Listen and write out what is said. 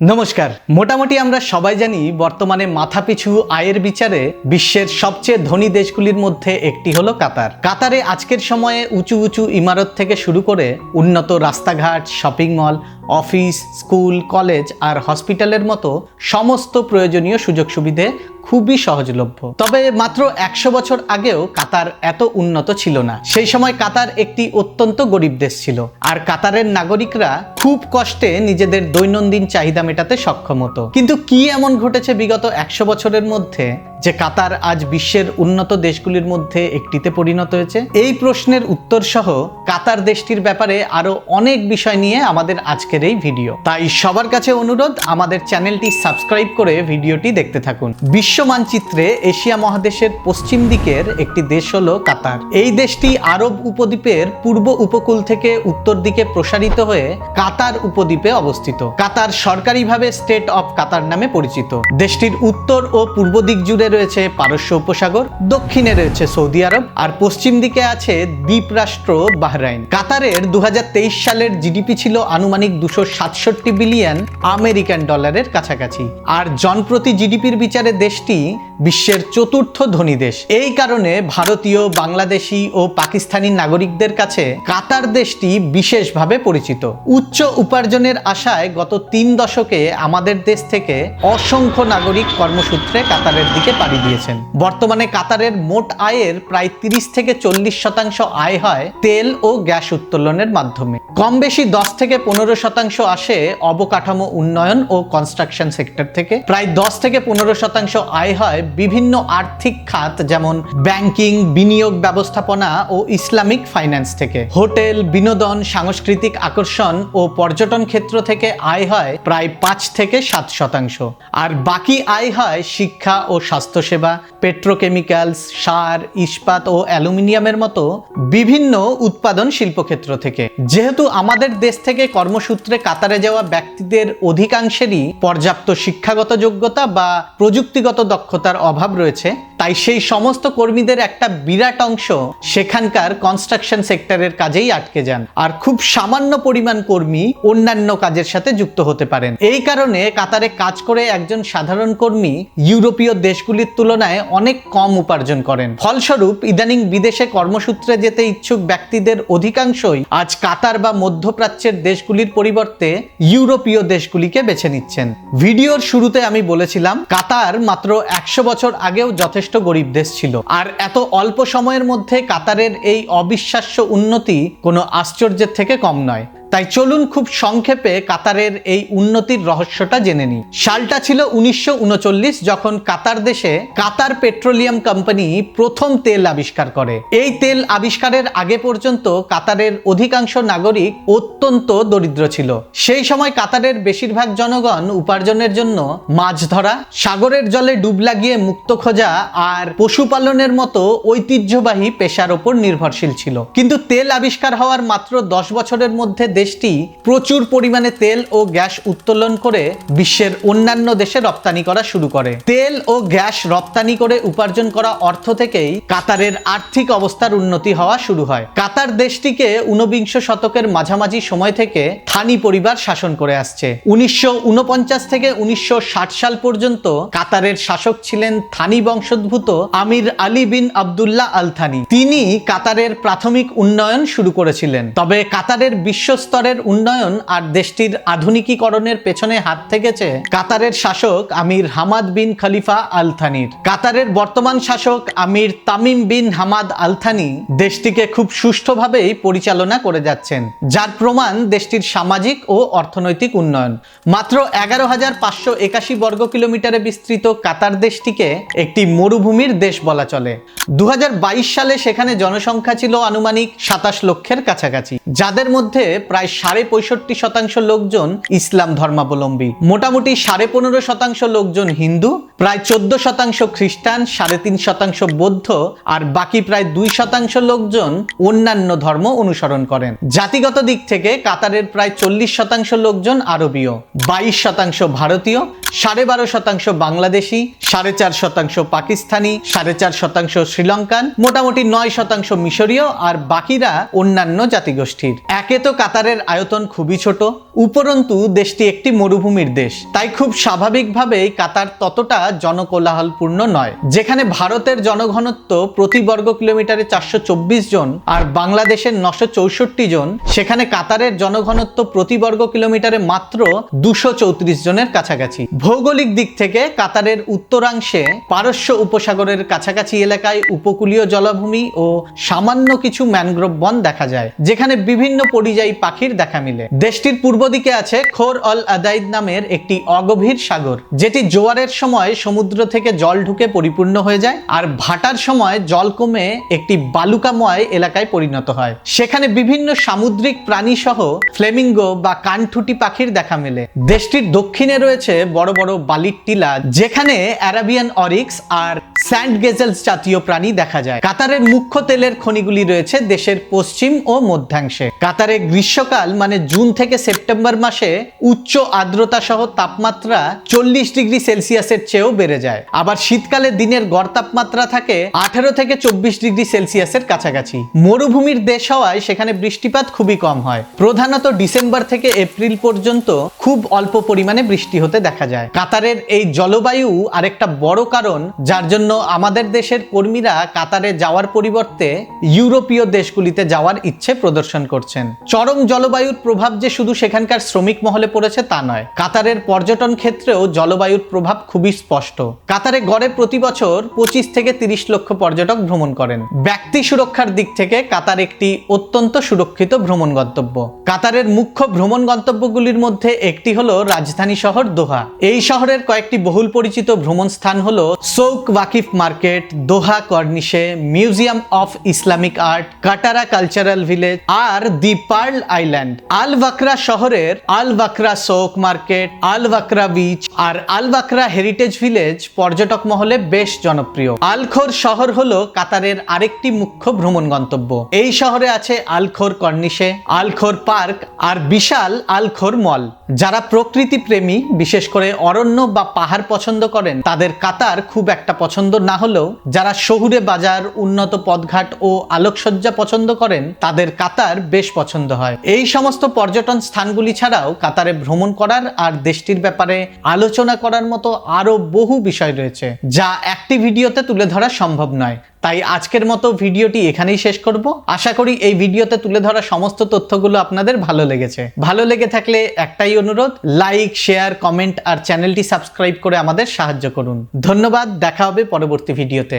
নমস্কার। মোটামুটি আমরা সবাই জানি বর্তমানে মাথাপিছু আয়ের বিচারে বিশ্বের সবচেয়ে ধনী দেশগুলির মধ্যে একটি হলো কাতার। কাতারে আজকের সময়ে উঁচু উঁচু ইমারত থেকে শুরু করে উন্নত রাস্তাঘাট, shopping mall, office, school, college আর হসপিটালের মতো সমস্ত প্রয়োজনীয় সুযোগ সুবিধে খুবই সহজলভ্য। তবে মাত্র একশো বছর আগেও কাতার এত উন্নত ছিল না। সেই সময় কাতার একটি অত্যন্ত গরিব দেশ ছিল। আর কাতারের নাগরিকরা খুব কষ্টে নিজেদের দৈনন্দিন চাহিদা মেটাতে সক্ষম হতো। কিন্তু কি এমন ঘটেছে বিগত একশো বছরের মধ্যে? যে কাতার আজ বিশ্বের উন্নত দেশগুলির মধ্যে একটিতে পরিণত হয়েছে। এই প্রশ্নের উত্তর সহ কাতার দেশটির ব্যাপারে আরও অনেক বিষয় নিয়ে আমাদের আজকের এই ভিডিও। তাই সবার কাছে অনুরোধ, আমাদের চ্যানেলটি সাবস্ক্রাইব করে ভিডিওটি দেখতে থাকুন। বিশ্ব মানচিত্রে এশিয়া মহাদেশের পশ্চিম দিকের একটি দেশ হলো কাতার। এই দেশটি আরব উপদ্বীপের পূর্ব উপকূল থেকে উত্তর দিকে প্রসারিত হয়ে কাতার উপদ্বীপে অবস্থিত। কাতার সরকারিভাবে স্টেট অফ কাতার নামে পরিচিত। দেশটির উত্তর ও পূর্ব দিক জুড়ে রয়েছে পারস্য উপসাগর, দক্ষিণে রয়েছে সৌদি আরব, আর পশ্চিম দিকে আছে দ্বীপরাষ্ট্র বাহরাইন। কাতারের দু হাজার তেইশ সালের জিডিপি ছিল আনুমানিক দুশো সাতষট্টি বিলিয়ন আমেরিকান ডলারের কাছাকাছি। আর জনপ্রতি জিডিপির বিচারে দেশটি বিশ্বের চতুর্থ ধনী দেশ। এই কারণে ভারতীয়, বাংলাদেশি ও পাকিস্তানি নাগরিকদের কাছে কাতার দেশটি বিশেষভাবে পরিচিত। উচ্চ উপার্জনের আশায় গত তিন দশকে আমাদের দেশ থেকে অসংখ্য নাগরিক কর্মসূত্রে কাতারের দিকে পাড়ি দিয়েছেন। বর্তমানে কাতারের মোট আয়ের প্রায় তিরিশ থেকে চল্লিশ শতাংশ আয় হয় তেল ও গ্যাস উত্তোলনের মাধ্যমে। কম বেশি দশ থেকে পনেরো শতাংশ আসে অবকাঠামো উন্নয়ন ও কনস্ট্রাকশন সেক্টর থেকে। প্রায় দশ থেকে পনেরো শতাংশ আয় হয় বিভিন্ন আর্থিক খাত, যেমন ব্যাংকিং, বিনিয়োগ ব্যবস্থাপনা ও ইসলামিক ফাইন্যান্স থেকে। হোটেল, বিনোদন, সাংস্কৃতিক আকর্ষণ ও পর্যটন ক্ষেত্র থেকে আয় হয় প্রায় পাঁচ থেকে সাত শতাংশ। আর বাকি আয় হয় শিক্ষা ও স্বাস্থ্যসেবা, পেট্রোকেমিক্যালস, সার, ইস্পাত ও অ্যালুমিনিয়ামের মতো বিভিন্ন উৎপাদন শিল্পক্ষেত্র থেকে। যেহেতু আমাদের দেশ থেকে কর্মসূত্রে কাতারে যাওয়া ব্যক্তিদের অধিকাংশেরই পর্যাপ্ত শিক্ষাগত যোগ্যতা বা প্রযুক্তিগত দক্ষতার অভাব রয়েছে, তাই সেই সমস্ত কর্মীদের একটা বিরাট অংশ সেখানকার কনস্ট্রাকশন সেক্টরের কাজেই আটকে যান। আর খুব সামান্য পরিমাণ কর্মী অন্যান্য কাজের সাথে যুক্ত হতে পারেন। এই কারণে কাতারে কাজ করে একজন সাধারণ কর্মী ইউরোপীয় দেশগুলির তুলনায় অনেক কম উপার্জন করেন। ফলস্বরূপ, ইদানিং বিদেশে কর্মসূত্রে যেতে ইচ্ছুক ব্যক্তিদের অধিকাংশই আজ কাতার বা মধ্যপ্রাচ্যের দেশগুলির পরিবর্তে ইউরোপীয় দেশগুলিকে বেছে নিচ্ছেন। ভিডিওর শুরুতে আমি বলেছিলাম, কাতার মাত্র একশো বছর আগেও যথেষ্ট গরিব দেশ ছিল। আর এত অল্প সময়ের মধ্যে কাতারের এই অবিশ্বাস্য উন্নতি কোনো আশ্চর্যের থেকে কম নয়। তাই চলুন খুব সংক্ষেপে কাতারের এই উন্নতির রহস্যটা জেনে নিই। সালটা ছিল উনিশশো উনচল্লিশ যখন কাতার দেশে কাতার পেট্রোলিয়াম কোম্পানি প্রথম তেল আবিষ্কার করে। এই তেল আবিষ্কারের আগে পর্যন্ত কাতারের অধিকাংশ নাগরিক অত্যন্ত দরিদ্র ছিল। সেই সময় কাতারের বেশিরভাগ জনগণ উপার্জনের জন্য মাছ ধরা, সাগরের জলে ডুব লাগিয়ে মুক্ত খোঁজা আর পশুপালনের মতো ঐতিহ্যবাহী পেশার ওপর নির্ভরশীল ছিল। কিন্তু তেল আবিষ্কার হওয়ার মাত্র দশ বছরের মধ্যে দেশটি প্রচুর পরিমাণে তেল ও গ্যাস উত্তোলন করে বিশ্বের অন্যান্য দেশে রপ্তানি করা শুরু করে। তেল ও গ্যাস রপ্তানি করে উপার্জন করা অর্থ থেকেই কাতারের আর্থিক অবস্থার উন্নতি হওয়া শুরু হয়। কাতার দেশটিকে ঊনবিংশ শতকের মাঝামাঝি সময় থেকে থানি পরিবার শাসন করে আসছে। উনিশশো থেকে উনিশশো ষাট সাল পর্যন্ত কাতারের শাসক ছিলেন থানি বংশোদ্ভূত Amir Ali bin Abdullah Al Thani তিনি কাতারের প্রাথমিক উন্নয়ন শুরু করেছিলেন। তবে কাতারের বিশ্ব স্তরের উন্নয়ন আর দেশটির আধুনিকীকরণের পেছনে হাত থেকেছে কাতারের শাসক আমির হামাদ বিন খলিফা আল থানির কাতারের বর্তমান শাসক আমির Tamim bin Hamad Al Thani দেশটিকে খুব সুষ্ঠুভাবেই পরিচালনা করে যাচ্ছেন, যার প্রমাণ দেশটির সামাজিক ও অর্থনৈতিক উন্নয়ন। মাত্র এগারো হাজার পাঁচশো একাশি বর্গ কিলোমিটারে বিস্তৃত কাতার দেশটিকে একটি মরুভূমির দেশ বলা চলে। দু হাজার বাইশ সালে সেখানে জনসংখ্যা ছিল আনুমানিক সাতাশ লক্ষের কাছাকাছি, যাদের মধ্যে প্রায় সাড়ে পঁয়ষট্টি শতাংশ লোকজন ইসলাম ধর্মাবলম্বী। মোটামুটি সাড়ে পনেরো শতাংশ লোকজন হিন্দু, প্রায় চোদ্দ শতাংশ খ্রিস্টান, সাড়ে তিন শতাংশ বৌদ্ধ, আর বাকি প্রায় দুই শতাংশ লোকজন অন্যান্য ধর্ম অনুসরণ করেন। জাতিগত দিক থেকে কাতারের প্রায় চল্লিশ শতাংশ লোকজন আরবীয়, বাইশ শতাংশ ভারতীয়, সাড়ে বারো শতাংশ বাংলাদেশি, সাড়ে চার শতাংশ পাকিস্তানি, সাড়ে চার শতাংশ শ্রীলঙ্কান, মোটামুটি নয় শতাংশ মিশরীয়, আর বাকিরা অন্যান্য জাতিগোষ্ঠীর। একে তো কাতারের কাতারের আয়তন খুবই ছোট। উপরন্তু, দেশটি একটি মরুভূমির দেশ। তাই খুব স্বাভাবিকভাবেই কাতার ততটা জনকোলাহলপূর্ণ নয়। যেখানে ভারতের জনঘনত্ব প্রতি বর্গ কিলোমিটারে চারশো চব্বিশ জন আর বাংলাদেশের নশো জন, সেখানে কাতারের জনঘনত্ব প্রতি বর্গ কিলোমিটারে মাত্র দুশো জনের কাছাকাছি। ভৌগোলিক দিক থেকে কাতারের উত্তরাংশে পারস্য উপসাগরের কাছাকাছি এলাকায় উপকূলীয় জলাভূমি ও সামান্য কিছু ম্যানগ্রোভ বন দেখা যায়, যেখানে বিভিন্ন পরিযায়ী পাখির দেখা মিলে। দেশটির পূর্ব দিকে আছে খোর অল আদাইদ নামের একটি অগভীর সাগর, যেটি জোয়ারের সময় সমুদ্র থেকে জল ঢুকে পরিপূর্ণ হয়ে যায় আর ভাটার সময় জল কমে একটি বালুকাময় এলাকায় পরিণত হয়। সেখানে বিভিন্ন সামুদ্রিক প্রাণী সহ ফ্লেমিঙ্গো বা কানঠুটি পাখির দেখা মেলে। দেশটির দক্ষিণে রয়েছে বড় বড় বালির টিলা, যেখানে অ্যারাবিয়ান অরিক্স আর স্যান্ড গেজেলস জাতীয় প্রাণী দেখা যায়। কাতারের মুখ্য তেলের খনিগুলি রয়েছে দেশের পশ্চিম ও মধ্যাংশে। কাতারে গ্রীষ্মকাল মানে জুন থেকে সেপ্টেম্বর মাসে উচ্চ আর্দ্রতা সহ তাপমাত্রা চল্লিশ ডিগ্রি সেলসিয়াসের চেয়েও বেড়ে যায়। আবার শীতকালে দিনের গড় তাপমাত্রা থাকে আঠেরো থেকে চব্বিশ ডিগ্রি সেলসিয়াসের কাছাকাছি। মরুভূমির দেশ হওয়ায় সেখানে বৃষ্টিপাত খুবই কম হয়। প্রধানত ডিসেম্বর থেকে এপ্রিল পর্যন্ত খুব অল্প পরিমাণে বৃষ্টি হতে দেখা যায়। কাতারের এই জলবায়ু আরেকটা বড় কারণ, যার জন্য আমাদের দেশের কর্মীরা কাতারে যাওয়ার পরিবর্তে ইউরোপীয় দেশগুলিতে যাওয়ার ইচ্ছে প্রদর্শন করছেন। চরম জলবায়ুর প্রভাব যে শুধু সেখানকার শ্রমিক মহলে পড়েছে তা নয়, কাতারের পর্যটন ক্ষেত্রেও জলবায়ুর প্রভাব খুবই স্পষ্ট। কাতারে গড়ে প্রতি বছর পঁচিশ থেকে তিরিশ লক্ষ পর্যটক ভ্রমণ করেন। ব্যক্তি সুরক্ষার দিক থেকে কাতার একটি অত্যন্ত সুরক্ষিত ভ্রমণ গন্তব্য। কাতারের মুখ্য ভ্রমণ গন্তব্যগুলির মধ্যে একটি হলো রাজধানী শহর দোহা। এই শহরের কয়েকটি বহুল পরিচিত ভ্রমণ স্থান হলো Souq Waqif market Doha কর্নিশে Museum of Islamic Art Katara Cultural Village R the Pearl Island Al Bakra শহরের Al Bakra Souq market, Al Bakra beach আর আল বাকরা হেরিটেজ ভিলেজ পর্যটক মহলে বেশ জনপ্রিয়। আলখোর শহর হলো কাতারের আরেকটি মুখ্য ভ্রমণ গন্তব্য। এই শহরে আছে আলখোর কর্নিশে আলখোর পার্ক আর বিশাল আলখোর মল যারা প্রকৃতি প্রেমী বিশেষ করে অরণ্য বা পাহাড় পছন্দ করেন, তাদের কাতার খুব একটা পছন্দ না হলেও যারা শহুরে বাজার, উন্নত পথঘাট ও আলোকসজ্জা পছন্দ করেন, তাদের কাতার বেশ পছন্দ হয়। এই সমস্ত পর্যটন স্থানগুলি ছাড়াও কাতারে ভ্রমণ করার আর দেশটির ব্যাপারে আলোচনা করার মতো আরও বহু বিষয় রয়েছে, যা একটি ভিডিওতে তুলে ধরা সম্ভব নয়। তাই আজকের মতো ভিডিওটি এখানেই শেষ করব। আশা করি এই ভিডিওতে তুলে ধরা সমস্ত তথ্যগুলো আপনাদের ভালো লেগেছে। ভালো লেগে থাকলে একটাই অনুরোধ লাইক শেয়ার কমেন্ট আর চ্যানেলটি সাবস্ক্রাইব করে আমাদের সাহায্য করুন। ধন্যবাদ, দেখা হবে পরবর্তী ভিডিওতে।